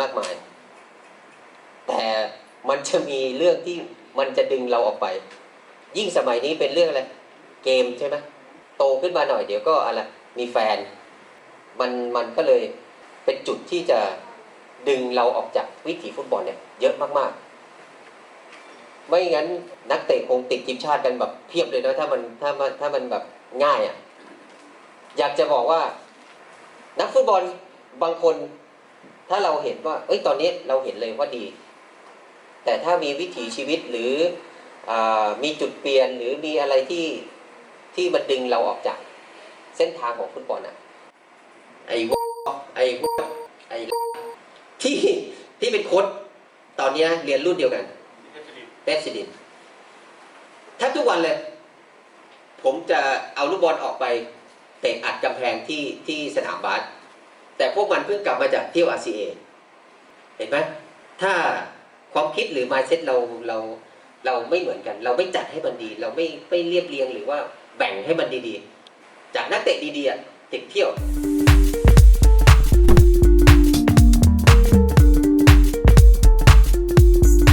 มากมาย แต่มันจะมีเรื่องที่มันจะดึงเราออกไป ยิ่งสมัยนี้เป็นเรื่องอะไร เกมใช่ไหมโตขึ้นมาหน่อยเดี๋ยวก็อะไรมีแฟน มันมันก็เลยเป็นจุดที่จะดึงเราออกจากวิถีฟุตบอลเนี่ยเยอะมากๆ ไม่งั้นนักเตะคงติดทีมชาติกันแบบเพียบเลยนะถ้ามันถ้ามันถ้ามันแบบง่ายอะ่ะ อยากจะบอกว่า นักฟุตบอลบางคน ถ้าเราเห็นว่าเอ้ยตอนนี้เราเห็นเลยว่าดี แต่ถ้ามีวิถีชีวิตหรืออามีจุดเปลี่ยนหรือมีอะไรที่ที่มันดึงเราออกจาก เส้นทางของฟุตบอลอะไอ้วไอ้วไอ้ที่ที่เป็นโค้ชตอนเนี้ยเรียนรุ่นเดียวกันเต้สิดินแทบทุกวันเลย ผมจะเอาลูกบอลออกไปเตะอัดกำแพงที่ที่สนามบาส แต่พวกมันเพิ่งกลับมาจากเที่ยว RCA เห็นไหมถ้าความคิดหรือ mindset เราเราเราไม่เหมือนกัน เราไม่จัดให้มันดี เราไม่ไม่เรียบเรียงหรือว่าแบ่งให้มันดีๆ จากนักเตะดีๆติดเที่ยว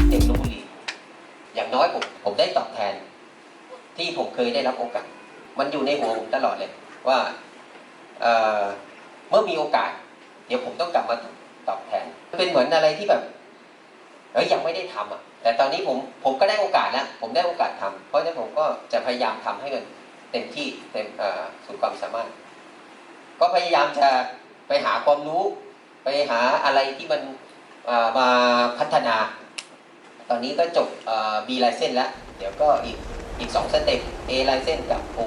เด็กลพบุรีอย่างน้อยผมผมได้ตอบแทน ที่ผมเคยได้รับโอกาส มันอยู่ในหัวผมตลอดเลยว่าเอ่อ เมื่อมีโอกาส เดี๋ยวผมต้องกลับมาตอบแทน เป็นเหมือนอะไรที่แบบเอ้ยยังไม่ได้ทำอะ แต่ตอนนี้ผมผมก็ได้โอกาสแล้วผมได้โอกาสทำเพราะฉะนั้นผมก็จะพยายามทำให้มันเต็มที่เต็มสุดความสามารถ ก็พยายามจะไปหาความรู้ ไปหาอะไรที่มันมาพัฒนา ตอนนี้ก็จบ B license แล้ว เดี๋ยวก็อีกอีกสองสเต็ป A license กับ O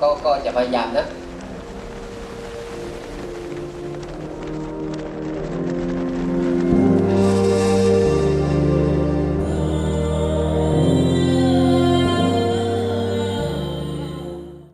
ก็ก็จะพยายามนะ